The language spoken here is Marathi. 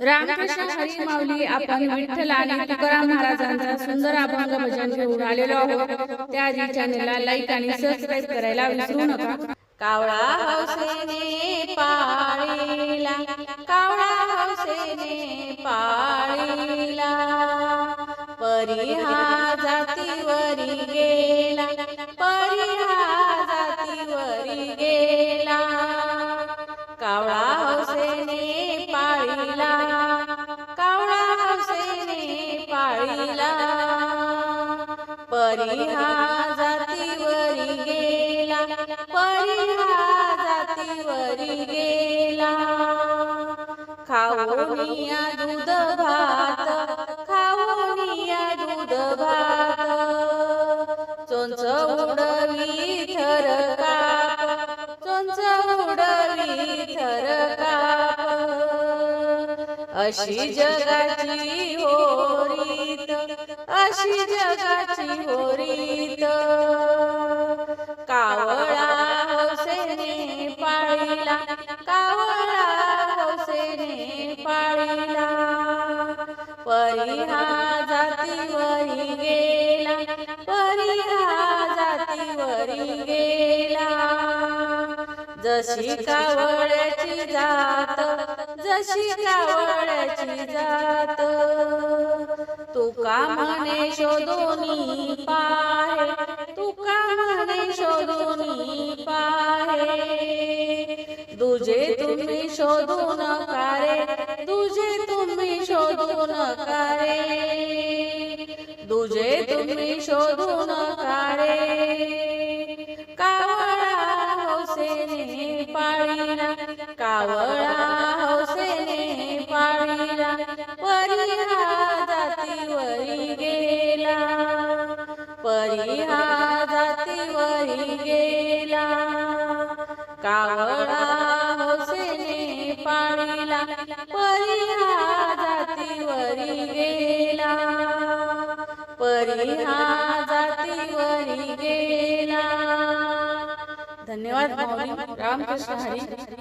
रामकृष्ण हरी माऊली आपण विठ्ठल आणि तुकाराम महाराजांचा सुंदर अभंग भजन घेऊन आलेलो आहोत. त्या आधी चॅनलला लाईक आणि सबस्क्राईब करायला विसरू नका. कावळा हौसेने पाळीला कावळा हौसेने पाळीला परी हा जातीवरी गेला परी हा जातीवरी गेला. कावळा परी हा जातीवरी गेला. परी हा जातीवरी गेला. खाऊनिया दूध भात खाऊनिया दूध भात. चोंच उडवी अशी जगाची होरीत अशी जगाची होरीत. कावळा हौसेने पाळीला कावळा हौसेने पाळीला. परी हा जातीवरी गेला परी हा जातीवरी गेला. जशी कावळ्याची जात जशी कावळ्याची जात तुका म्हणे शोधूनी पाहे तुका म्हणे शोधूनी पाहे दुजे तुम्ही शोधू नका रे दुजे तुम्ही शोधू नका रे दुजे तुम्ही शोधू नका रे कावळा हौसेने पाळीला कावळा हौसेने परिहा हा जातीवरी गेला. परिहा जातीवरी गेला. कावळा हौसेने पाळीला. परिहा जातीवरी गेला. परिहा जातीवरी गेला. धन्यवाद रामकृष्ण हरी.